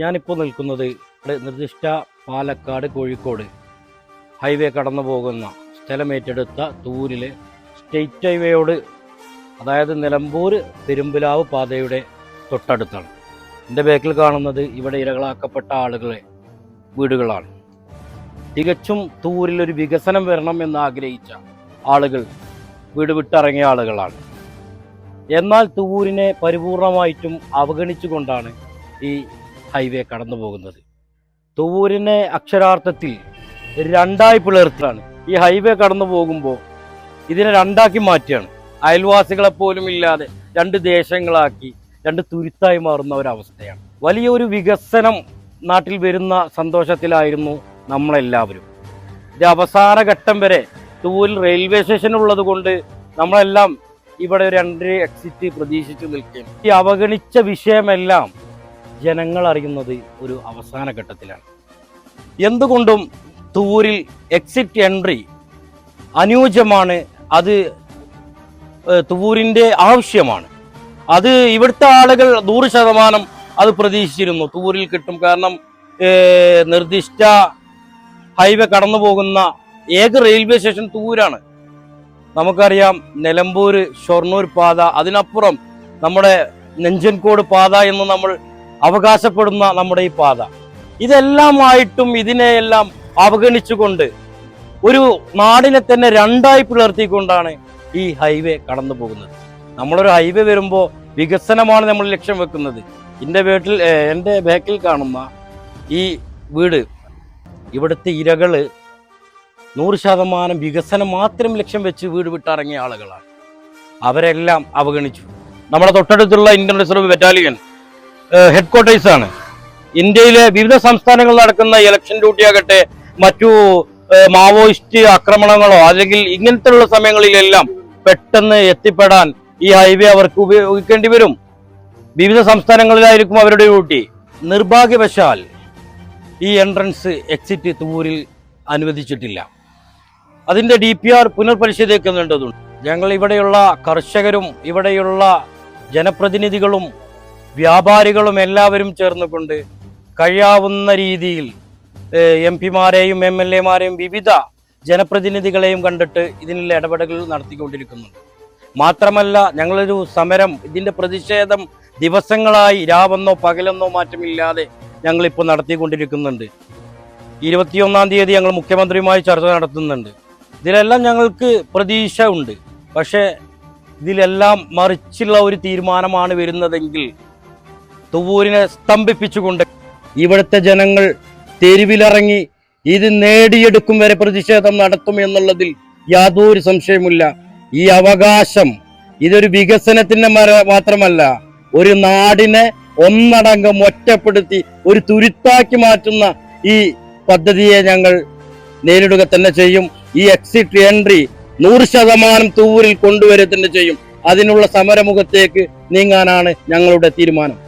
ഞാനിപ്പോൾ നിൽക്കുന്നത് നിർദ്ദിഷ്ട പാലക്കാട് കോഴിക്കോട്. ഹൈവേ കടന്നു പോകുന്ന സ്ഥലമേറ്റെടുത്ത തൂരിലെ സ്റ്റേറ്റ് ഹൈവേയോട് അതായത് നിലമ്പൂർ പെരുമ്പിലാവ് പാതയുടെ തൊട്ടടുത്താണ്. എന്റെ ബാക്കിൽ കാണുന്നത് ഇവിടെ ഇരകളാക്കപ്പെട്ട ആളുകളെ വീടുകളാണ്. തികച്ചും തൂരിലൊരു വികസനം വരണം എന്ന് ആഗ്രഹിച്ച ആളുകൾ വീട് വിട്ടിറങ്ങിയ ആളുകളാണ്. എന്നാൽ തൂരിനെ പരിപൂർണമായിട്ടും അവഗണിച്ചുകൊണ്ടാണ് ഈ ഹൈവേ കടന്നു പോകുന്നത് തൂവൂരിനെ അക്ഷരാർത്ഥത്തിൽ രണ്ടായി പിളർത്തിയാണ്. ഈ ഹൈവേ കടന്നു പോകുമ്പോൾ ഇതിനെ രണ്ടാക്കി മാറ്റുകയാണ് അയൽവാസികളെ പോലും ഇല്ലാതെ രണ്ട് ദേശങ്ങളാക്കി രണ്ട് തുരുത്തായി മാറുന്ന ഒരവസ്ഥയാണ്. വലിയൊരു വികസനം നാട്ടിൽ വരുന്ന സന്തോഷത്തിലായിരുന്നു നമ്മളെല്ലാവരും. ഇത് അവസാന ഘട്ടം വരെ തൂവൂരിൽ റെയിൽവേ സ്റ്റേഷൻ ഉള്ളത് കൊണ്ട് നമ്മളെല്ലാം ഇവിടെ എൻട്രി എക്സിറ്റ് പ്രതീക്ഷിച്ചു നിൽക്കുകയും ഈ അവഗണിച്ച വിഷയമെല്ലാം ജനങ്ങൾ അറിയുന്നത് ഒരു അവസാന ഘട്ടത്തിലാണ്. എന്തുകൊണ്ടും തൂരിൽ എക്സിറ്റ് എൻട്രി അനുയോജ്യമാണ്. അത് തൂരിന്റെ ആവശ്യമാണ്. അത് ഇവിടുത്തെ ആളുകൾ നൂറ് ശതമാനം അത് പ്രതീക്ഷിച്ചിരുന്നു. തൂരിൽ കിട്ടും കാരണം നിർദ്ദിഷ്ട ഹൈവേ കടന്നു പോകുന്ന ഏക റെയിൽവേ സ്റ്റേഷൻ തൂരാണ്. നമുക്കറിയാം നിലമ്പൂർ ഷൊർണൂർ പാത അതിനപ്പുറം നമ്മുടെ നെഞ്ചൻകോട് പാത എന്ന് നമ്മൾ അവകാശപ്പെടുന്ന നമ്മുടെ ഈ പാത. ഇതെല്ലാമായിട്ടും ഇതിനെയെല്ലാം അവഗണിച്ചുകൊണ്ട് ഒരു നാടിനെ തന്നെ രണ്ടായി പിളർത്തിക്കൊണ്ടാണ് ഈ ഹൈവേ കടന്നു പോകുന്നത്. നമ്മളൊരു ഹൈവേ വരുമ്പോൾ വികസനമാണ് നമ്മൾ ലക്ഷ്യം വെക്കുന്നത്. എന്റെ വീട്ടിൽ എന്റെ ബാക്കിൽ കാണുന്ന ഈ വീട് ഇവിടുത്തെ ഇരകൾ നൂറ് ശതമാനം വികസനം മാത്രം ലക്ഷ്യം വെച്ച് വീട് വിട്ടിറങ്ങിയ ആളുകളാണ്. അവരെല്ലാം അവഗണിച്ചു. നമ്മുടെ തൊട്ടടുത്തുള്ള ഇന്റർനാഷണൽ ബറ്റാലിയൻ ഹെഡ് ക്വാർട്ടേഴ്സ് ആണ്. ഇന്ത്യയിലെ വിവിധ സംസ്ഥാനങ്ങളിൽ നടക്കുന്ന ഇലക്ഷൻ ഡ്യൂട്ടി ആകട്ടെ മറ്റു മാവോയിസ്റ്റ് ആക്രമണങ്ങളോ അല്ലെങ്കിൽ ഇങ്ങനത്തെയുള്ള സമയങ്ങളിലെല്ലാം പെട്ടെന്ന് എത്തിപ്പെടാൻ ഈ ഹൈവേ അവർക്ക് ഉപയോഗിക്കേണ്ടി വരും. വിവിധ സംസ്ഥാനങ്ങളിലായിരിക്കും അവരുടെ ഡ്യൂട്ടി നിർഭാഗ്യവശാൽ ഈ എൻട്രൻസ് എക്സിറ്റ് തൂരിൽ അനുവദിച്ചിട്ടില്ല. അതിന്റെ ഡി പി ആർ പുനർപരിശോധിക്കേണ്ടതുണ്ട്. ഞങ്ങൾ ഇവിടെയുള്ള കർഷകരും ഇവിടെയുള്ള ജനപ്രതിനിധികളും വ്യാപാരികളും എല്ലാവരും ചേർന്നുകൊണ്ട് കഴിയാവുന്ന രീതിയിൽ എം പിമാരെയും എം എൽ എമാരെയും വിവിധ ജനപ്രതിനിധികളെയും കണ്ടിട്ട് ഇതിനുള്ള ഇടപെടലുകൾ നടത്തിക്കൊണ്ടിരിക്കുന്നുണ്ട്. മാത്രമല്ല ഞങ്ങളൊരു സമരം ഇതിന്റെ പ്രതിഷേധം ദിവസങ്ങളായി രാവെന്നോ പകലെന്നോ മാറ്റമില്ലാതെ ഞങ്ങളിപ്പോൾ നടത്തിക്കൊണ്ടിരിക്കുന്നുണ്ട്. ഇരുപത്തിയൊന്നാം തീയതി ഞങ്ങൾ മുഖ്യമന്ത്രിയുമായി ചർച്ച നടത്തുന്നുണ്ട്. ഇതിലെല്ലാം ഞങ്ങൾക്ക് പ്രതീക്ഷ ഉണ്ട്. പക്ഷേ ഇതിലെല്ലാം മറിച്ചുള്ള ഒരു തീരുമാനമാണ് വരുന്നതെങ്കിൽ തുവൂരിനെ സ്തംഭിപ്പിച്ചുകൊണ്ട് ഇവിടുത്തെ ജനങ്ങൾ തെരുവിലിറങ്ങി ഇത് നേടിയെടുക്കും വരെ പ്രതിഷേധം നടത്തും എന്നുള്ളതിൽ യാതൊരു സംശയമില്ല ഈ അവകാശം ഇതൊരു വികസനത്തിന്റെ മാത്രമല്ല ഒരു നാടിനെ ഒന്നടങ്കം ഒറ്റപ്പെടുത്തി ഒരു തുരുത്താക്കി മാറ്റുന്ന ഈ പദ്ധതിയെ ഞങ്ങൾ നേരിടുക തന്നെ ചെയ്യും. ഈ എക്സിറ്റ് എൻട്രി നൂറ് ശതമാനം തൂവൂരിൽ കൊണ്ടുവരിക തന്നെ ചെയ്യും. അതിനുള്ള സമരമുഖത്തേക്ക് നീങ്ങാനാണ് ഞങ്ങളുടെ തീരുമാനം.